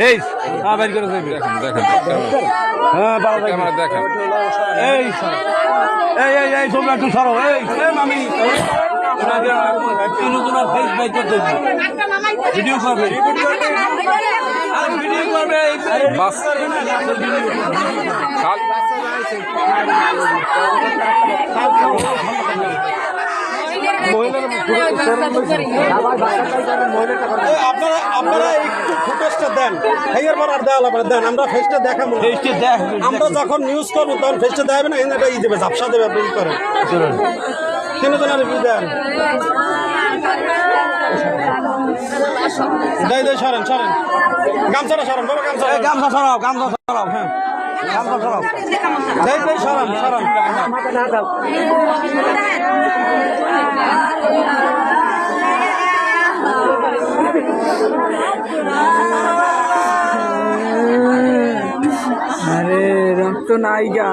এই হ্যাঁ করে দেখেন দেখেন হ্যাঁ এই এই এই তোমরা একটু সরো এই মামি তিন ফেস বাই করতে ভিডিও করবে আর ভিডিও করবে। বাস। কাল আপনারা আপনারা একটু ফুটেজটা দেন। হেয়ার পর আর দেওয়া লাগবে দেন আমরা ফেসটা দেখাবো। ফেসটি দেখ। আমরা যখন নিউজ করব তখন ফেসটা দেখাবে না ই দেবে ঝাপসা দেবে আপনি করেন তিনজনের রিভিউ দেন? দেয় দেয় সরেন সরেন। গামছাটা সরেন বাবা গামছা এই গামছা সরাও গামছা সরাও হ্যাঁ। গামছা সরাও। দেয় দেয় সরেন সরেন। আরে রক্ত নাই গা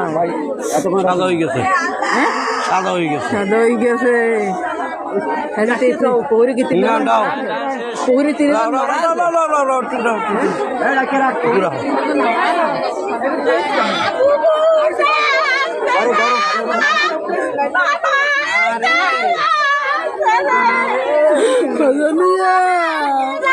এতক্ষণ সাদা হয়ে গেছে। সাদা হয়ে গেছে। সাদা হয়ে গেছে। Pauri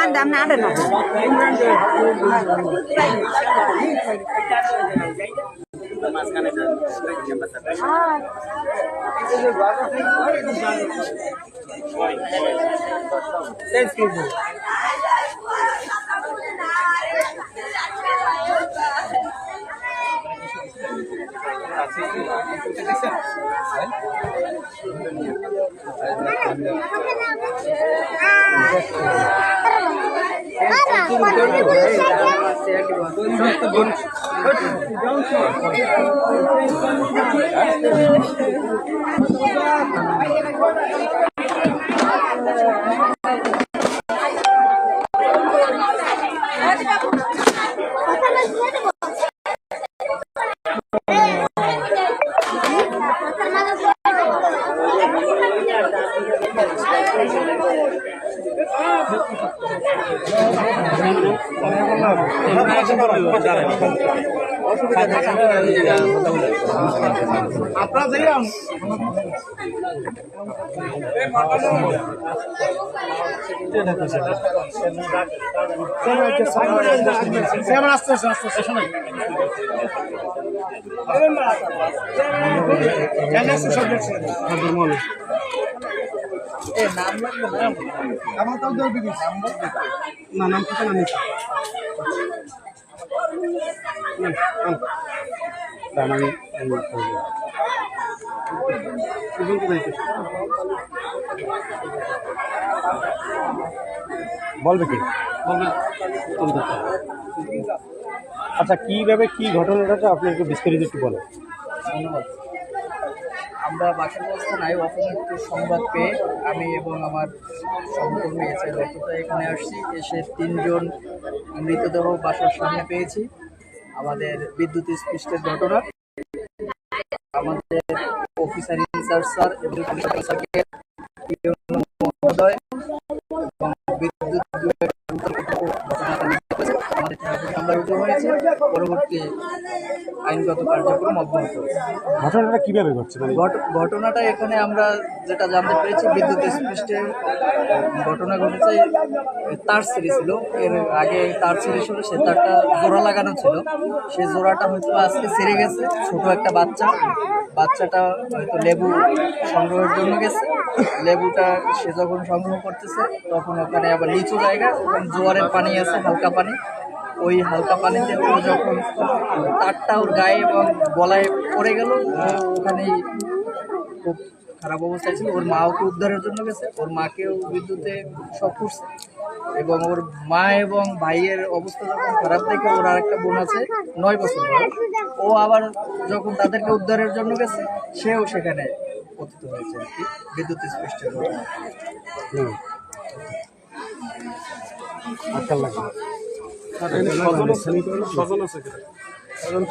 And I'm not enough. এই, দাও, আপনারা আস্তে আস্তে আস্তে আস্তে শোনেন সব আন্দাম না? আন্দাম না নাম ঠিকানা নিচ্ছি বলবে কি? আচ্ছা কীভাবে কি ঘটনাটা আপনি একটু বিস্তারিত একটু বলেন। ধন্যবাদ। আমরা বাসার অবস্থায় অপমৃত্যু সংবাদ পেয়ে আমি এবং আমার সহকর্মী এসে যতটা এখানে আসছি। এসে তিনজন মৃতদেহ বাসার সামনে পেয়েছি। আমাদের বিদ্যুৎ স্পৃষ্টের ঘটনা। আমাদের অফিসার ইনচার্জ স্যার এবং পরবর্তী আইনগত কার্যক্রম অব্যাহত ঘটনাটা কীভাবে ঘটছে? মানে ঘটনাটা এখানে আমরা যেটা জানতে পেরেছি বিদ্যুৎ স্পৃষ্টে ঘটনা ঘটেছে তার ছিঁড়ে ছিল। এর আগে তার ছিঁড়ে ছিল সে তারটা জোড়া লাগানো ছিল। সেই জোড়াটা হয়তো আজকে ছিঁড়ে গেছে ছোট একটা বাচ্চা। বাচ্চাটা হয়তো লেবু সংগ্রহের জন্য গেছে। লেবুটা সে যখন সংগ্রহ করতেছে তখন ওখানে আবার নিচু জায়গা জোয়ারের পানি আছে হালকা পানি। ওই হালকা পানিতে ও যখন তারটা ওর গায়ে এবং গলায় পড়ে গেল ওখানেই খুব খারাপ অবস্থায় ছিল। ওর মা ওকে উদ্ধারের জন্য গেছে, ওর মাকেও বিদ্যুতে শক করছে এবং ওর মা এবং ভাইয়ের অবস্থা যখন খারাপ দেখে ওর আরেকটা বোন আছে, নয় বছর ও আবার যখন তাদেরকে উদ্ধারের জন্য গেছে, সেও সেখানে পতিত হয়েছে আর কি, বিদ্যুৎ স্পৃষ্ট হুম। স্বজন আছে স্বজন আছে কিনা? স্বজন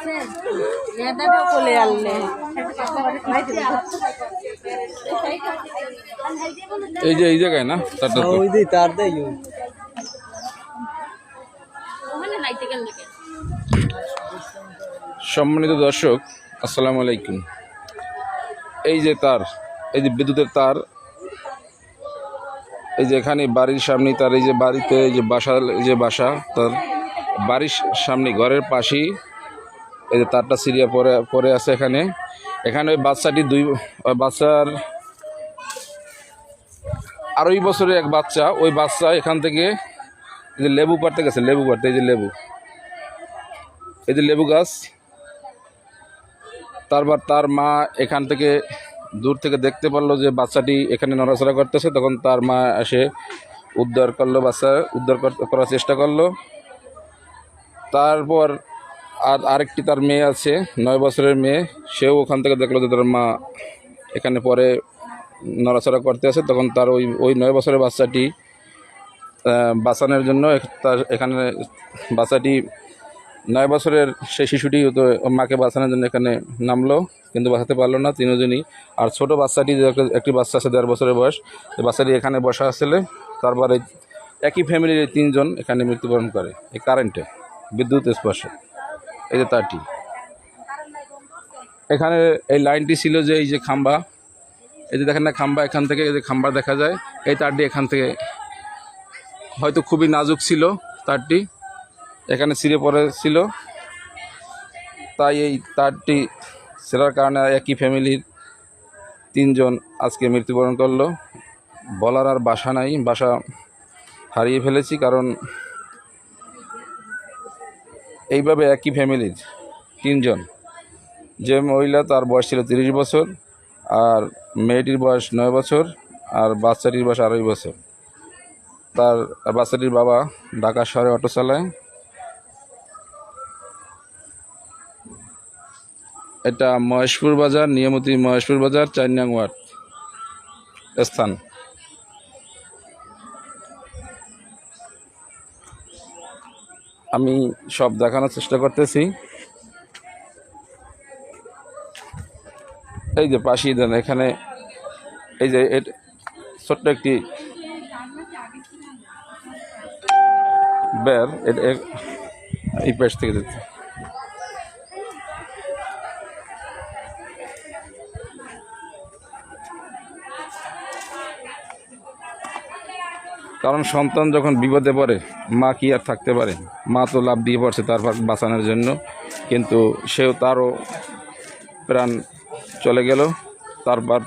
তো কোলে আনলে। এই যে এই জায়গায় না তারটা ওই দিই তার দেয়। সম্মানিত দর্শক আসসালামু আলাইকুম। এই যে তার এই যে বিদ্যুতের তার এই যে এখানে বাড়ির সামনে তার এই যে বাড়িতে এই যে বাসা এই যে বাসা তার বাড়ির সামনে ঘরের পাশেই এই যে তারটা সিরিয়া পরে পরে আছে এখানে। এখানে ওই বাচ্চাটি দুই বাচ্চার আড়াই বছরের এক বাচ্চা। ওই বাচ্চা এখান থেকে যে লেবু পাড়তে গেছে, লেবু পাড়তে, এই যে লেবু। এই যে লেবু গাছ। তারপর তার মা এখান থেকে দূর থেকে দেখতে পারল যে বাচ্চাটি এখানে নড়াচড়া করতেছে। তখন তার মা এসে উদ্ধার করল, বাচ্চা উদ্ধার কর- করার চেষ্টা করল। তারপর আর আরেকটি তার মেয়ে আছে, নয় বছরের মেয়ে, সেও ওখান থেকে দেখল যে তার মা এখানে পরে নড়াচড়া করতে আছে তখন তার ওই ওই নয় বছরের বাচ্চাটি বাঁচানোর জন্য তার এখানে বাচ্চাটি নয় বছরের সেই শিশুটি তো মাকে বাঁচানোর জন্য এখানে নামলো, কিন্তু বাঁচাতে পারল না তিনজনই। আর ছোট বাচ্চাটি একটি বাচ্চা আছে দেড় বছরের বয়স বাচ্চাটি এখানে বসা আসলে তারপরে একই ফ্যামিলির তিনজন এখানে মৃত্যুবরণ করে, এই কারেন্টে বিদ্যুৎ স্পর্শে। এই যে তারটি। এখানে এই লাইনটি ছিল যে এই যে খাম্বা। এই যে দেখেন না খাম্বা, এখান থেকে এই যে খাম্বা দেখা যায়। এই তারটি এখান থেকে হয়তো খুবই নাজুক ছিল তারটি। এখানে ছিঁড়ে পড়েছিল তাই এই তারটি ছেড়ার কারণে একই ফ্যামিলির তিনজন আজকে মৃত্যুবরণ করল। বলার আর বাসা নাই, বাসা হারিয়ে ফেলেছি কারণ এইভাবে একই ফ্যামিলির তিনজন। যে মহিলা তার বয়স ছিল তিরিশ বছর আর মেয়েটির বয়স নয় বছর আর বাচ্চাটির বয়স আড়াই বছর। তার বাচ্চাটির বাবা ঢাকা শহরে অটো চালায়। এটা মহেশপুর বাজার, নিয়মতি মহেশপুর বাজার, চার নং ওয়ার্ড স্থান। আমি সব দেখানোর চেষ্টা করতেছি। এই যে পাশেই দেন, এখানে এই যে ছোট্ট একটি বের এই পাশ থেকে যেতে কারণ সন্তান যখন বিপদে পড়ে, মা কি আর থাকতে পারে? মা তো লাভ দিয়ে পড়ছে তার বাঁচানোর জন্য। কিন্তু সেও তারও প্রাণ চলে গেল। তারপর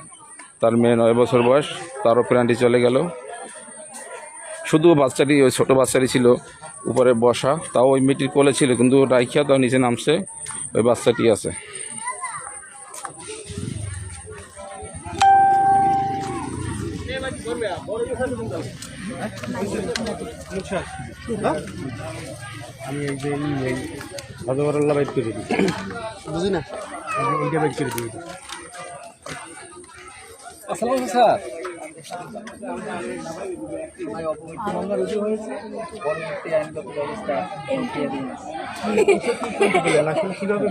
তার মেয়ে নয় বছর বয়স, তারও প্রাণটি চলে গেল। শুধু বাচ্চাটি, ওই ছোটো বাচ্চাটি ছিল উপরে বসা, তাও ওই মেয়েটির কোলে ছিল, কিন্তু রাইখিয়া তাও নিচে নামছে, ওই বাচ্চাটি আছে। আমি এই যে এই- হজবরল্লা বাইট করে দিই বুঝি না এইটা বাইট করে দিই আসসালাম স্যার। কীভাবে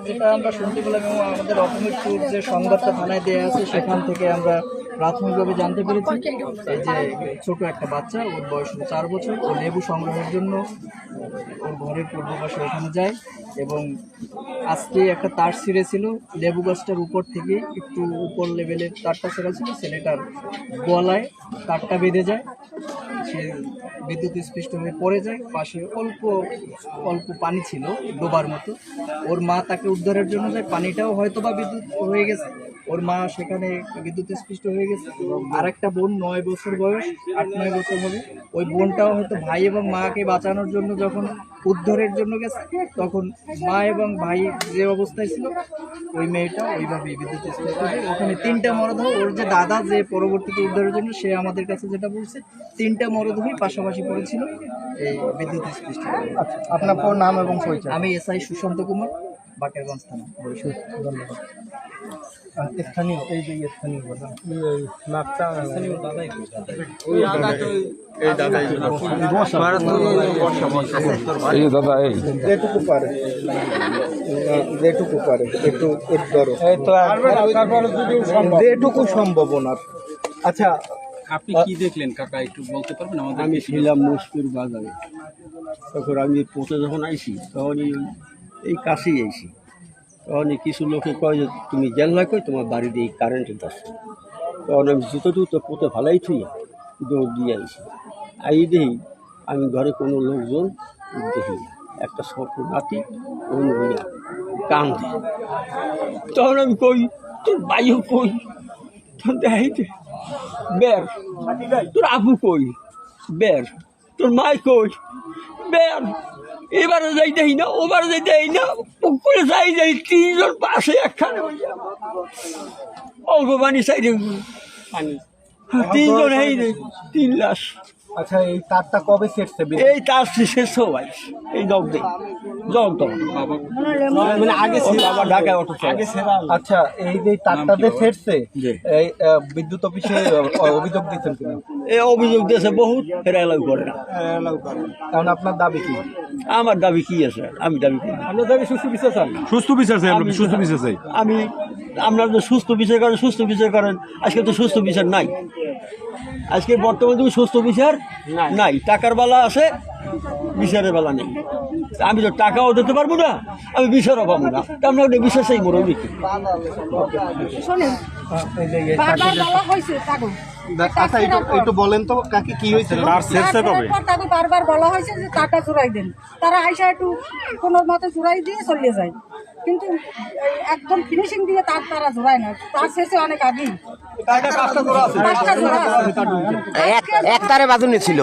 যেটা আমরা শুনতে পেলাম এবং আমাদের অপমৃত্যুর যে সংবাদটা থানায় দেওয়া আছে সেখান থেকে আমরা প্রাথমিকভাবে জানতে পেরেছি এই যে ছোট একটা বাচ্চা, ওর বয়স চার বছর। ও লেবু সংগ্রহের জন্য ওর ঘরের পূর্ব পাশে ওখানে যায় এবং আজকে একটা তার ছিঁড়ে ছিল। লেবু গাছটার উপর থেকে একটু উপর লেভেলের তারটা ছেঁড়া ছিল। ছেলেটার গলায় তারটা বেঁধে যায়। সে বিদ্যুৎ স্পৃষ্ট হয়ে পড়ে যায়। পাশে অল্প অল্প পানি ছিল ডোবার মতো। ওর মা তাকে উদ্ধারের জন্য যায়। পানিটাও হয়তো বা বিদ্যুৎ হয়ে গেছে। ওর মা সেখানে বিদ্যুৎ স্পৃষ্ট হয়ে গেছে আর একটা বোন নয় বছর বয়স আট নয় বছর হবে। ওই বোনটাও হয়তো ভাই এবং মাকে বাঁচানোর জন্য যখন উদ্ধারের জন্য গেছে তখন মা এবং ভাই যে অবস্থায় ছিল ওই মেয়েটা ওইভাবেই বিদ্যুৎ স্পৃষ্ট হয়ে ওখানে তিনটা মরদেহ ওর যে দাদা যে পরবর্তীতে উদ্ধারের জন্য সে আমাদের কাছে যেটা বলছে তিনটা মরদেহই পাশাপাশি পড়েছিল এই বিদ্যুৎ স্পৃষ্ট আচ্ছা আপনার নাম এবং পরিচয়? আমি এসআই সুশান্ত কুমার। বাকেরগঞ্জ থানা। বরিশাল ধন্যবাদ। স্থানীয় এই যে স্থানীয় এই নাকটা এই যে দাদা এই। যেটুকু পারে। যেটুকু পারে একটু একটু ধরো যেটুকু সম্ভব ওনার। আচ্ছা আপনি কি দেখলেন কাকা একটু বলতে পারবেন আমাদের আমি ছিলাম মুসপুর বাজারে। তখন আমি পথে যখন আইছি তখনই এই কাছেই আইছি তখনই কিছু লোকে কয় যে, তুমি জেল্লা কই? তোমার বাড়িতে এই কারেন্টের দর্শন তখন আমি জুতো টুতো পথে ভালাই থুই দৌড় দিয়ে আইছি। আই দেখি আমি ঘরে কোনো লোকজন দেখি। একটা ছোট নাতি ওই হইয়া কান্দে। তখন আমি কই, তোর বাইও কই? তখন দেখাই বের। তোর আবু কই? বের। তোর মাই কই? বের। এবারে যাই দেই না ওবারে যাই দেই না, পুকুরে যাই যাই তিনজন পাশে একখানে। অল্প পানি সাইডে পানি তিনজন এই রে তিন লাশ। আচ্ছা এই তারটা কবে সেটছে এই তার শেষ সবাই। এই দগ দেই। জগ দগ মানে আগে ছিল আবার ঢাকায় অটো আগে আচ্ছা এই যে তারটা যে এই বিদ্যুৎ অফিসে অভিযোগ দিচ্ছেন কিনা? এই অভিযোগ দিয়েছে বহুত এরা এলাও করে না। এখন আপনার দাবি কি? আমার দাবি কি আছে? আমি দাবি করি। আপনার দাবি সুস্থ বিচার চান সুস্থ বিচার চাই আমরা সুস্থ বিচার চাই। আমি আপনারা তো সুস্থ বিচার করেন সুস্থ বিচার করেন। আজকে তো সুস্থ বিচার নাই। আজকে বর্তমানে তুমি সুস্থ বিচার? নাই। টাকার বেলা আছে বিচারের বেলা নেই। আমি তো টাকাও দিতে পারব না আমি বিচারও পাবো না। আমরা ওটা বিচার চাই মরো নাকি? শোনেন এই যে এই বারবার বলা হয়েছে তাগো আচ্ছা একটু বলেন তো কাকি কি হয়েছিল? তাকে বারবার বলা হয়েছে যে টাকা চুরাই দেন। তারা আইসা একটু কোনো মতে চুরাই দিয়ে চলে যায়। কিন্তু একদম ফিনিশিং দিয়ে তার তারা জোড়ায় না। তার শেষে অনেক আগেই। পাঁচটা এক তারে বাজুনি ছিল।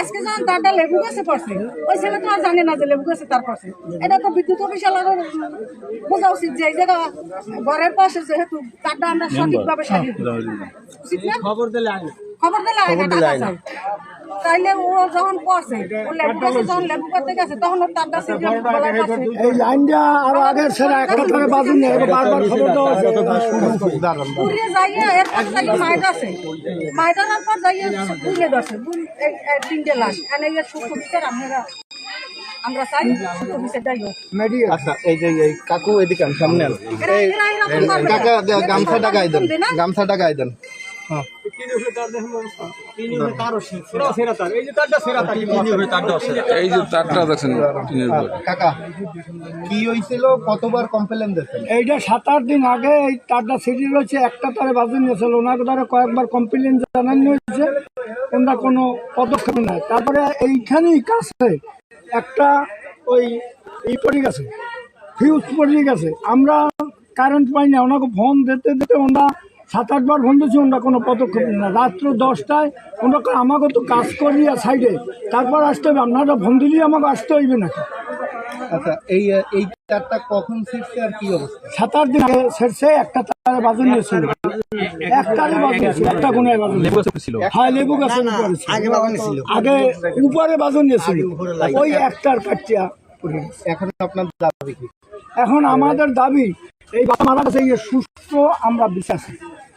আজকে যখন তারটা লেবু গাছে পড়ছে ওই ছেলে তো আর জানে না যে লেবু গাছে তার পড়ছে। এটা তো বিদ্যুৎ অফিসে বোঝা উচিত যে এই জায়গা ঘরের পাশে যেহেতু তারটা আমরা সঠিকভাবে দিই। উচিত খবর দিলে আইনে টাকা চাই। তাইলে ও যখন পড়ছে ও লেবু গাছে যখন লেবু করতে গেছে তখন ওর তারটা এই লাইনটা আরও আগের সেরা একটা বাজুন না বারবার খবর দেওয়া যাইয়া এরপর যাইয়া মায়ের আছে মায়ের পর যাইয়া তিনটে লাশ। এনে এর সুস্থ বিচার আপনারা আমরা চাই আচ্ছা এই যে এই কাকু এদিকে সামনে। কাকা গামছাটা গায়ে দেন? গামছাটা গায়ে দেন। এই যে তারটা দেখছেন কাকা কি হয়েছিল কতবার কমপ্লেন দিয়েছেন? এইটা সাত আট দিন আগে এই তারটা সিটি রয়েছে একটা তারে বাজে নিয়েছিল। ওনাকে দ্বারা কয়েকবার কমপ্লেন জানানো হয়েছে। ওনারা কোনো পদক্ষেপ নেয় তারপরে এইখানেই কাছে একটা ওই ই পড়ে গেছে ফিউজ পড়ে গেছে। আমরা কারেন্ট পাই না ওনাকে ফোন দিতে দিতে ওনারা সাত আটবার ফোন দিয়েছি ওনারা কোনো পদক্ষেপ নেই না। রাত্র দশটায় ওনারা কয়, আমাকে তো কাজ করিয়া সাইডে। তারপর আসতে হবে। আপনারা ফোন দিলেই আমাকে আসতে হইবে নাকি? আচ্ছা এই এই তারটা কখন আর কি অবস্থা? সাত আট দিন আগে শেষে একটা তারে বাজুন নিয়েছিল একটারে বাজুন নিয়েছিল একটা ছিল। হ্যাঁ লেবু গাছের উপরে আগে বাজুন ছিল আগে উপরে নিয়েছিল ওই একটার কাটিয়া এখন আপনার দাবি কি? এখন আমাদের দাবি এই বাবা মারা সুস্থ আমরা বিশ্বাস।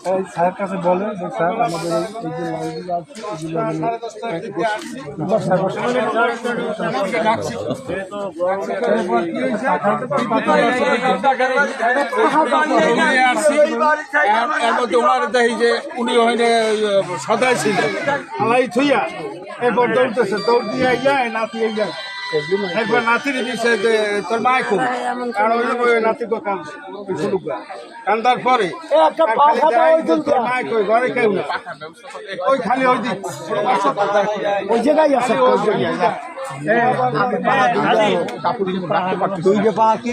এই স্যারের কাছে বলে, যে স্যার, আমাদের এই যে লাইনগুলো আছে এগুলো এর মধ্যে ওনার দেখি যে উনি ওখানে সদাই ছিলেন আলাই থুইয়া এরপর দৌড়তেছে দৌড় দিয়ে যায় নাতি এই যায় একবার নাতির দিছে যে তোর মায় খুব কারণ ওই ওই নাতি তো কান শুরু কান্দার পরে তোর মায় কই ঘরে কেউ না ওই খালি ওই দিক ওই জায়গায় আছে। ওই জায়গায় যা। যে পা কে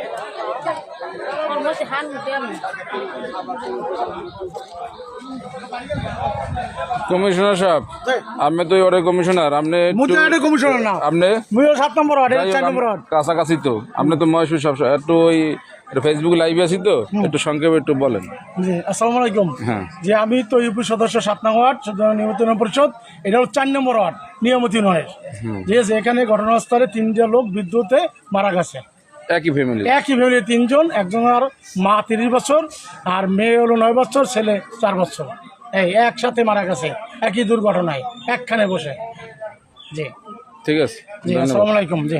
দিল দশ কমিশনার সাহেব আপনি তো ওরে কমিশনার আপনি কমিশনার না। আপনি মুইও সাত নম্বর ওয়ার্ড চার নম্বর ওয়ার্ড। কাছাকাছি তো। আপনি তো মহেশপুর সব একটু ওই ফেসবুক লাইভে আছি তো একটু সংক্ষেপে একটু বলেন। জি আসসালামু আলাইকুম। হ্যাঁ। যে আমি তো ইউপি সদস্য সাত নম্বর ওয়ার্ড নিয়মিত পরিষদ এটা হচ্ছে চার নম্বর ওয়ার্ড নিয়মিত নয়। আছে এখানে ঘটনাস্থলে তিনটা লোক বিদ্যুতে মারা গেছে। একই ফ্যামিলি একই ফ্যামিলি তিনজন একজনের মা তিরিশ বছর আর মেয়ে হলো নয় বছর ছেলে চার বছর। এই একসাথে মারা গেছে একই দুর্ঘটনায় একখানে বসে। জি। ঠিক আছে জি আসসালামু আলাইকুম জি।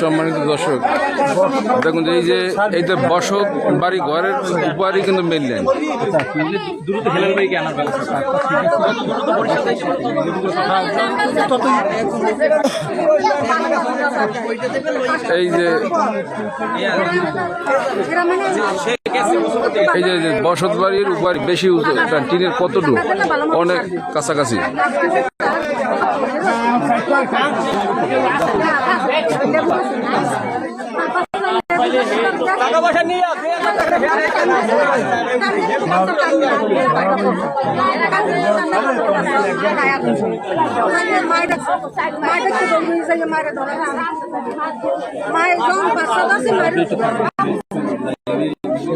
সম্মানিত দর্শক, দেখুন এই যে এই যে বসত বাড়ি, ঘরের উপরই কিন্তু মেন লাইন দ্রুত এই যে এই যে- বসত উপর বেশি টিনের কতটুকু? অনেক কাছাকাছি। মায়ের আছে মায়ের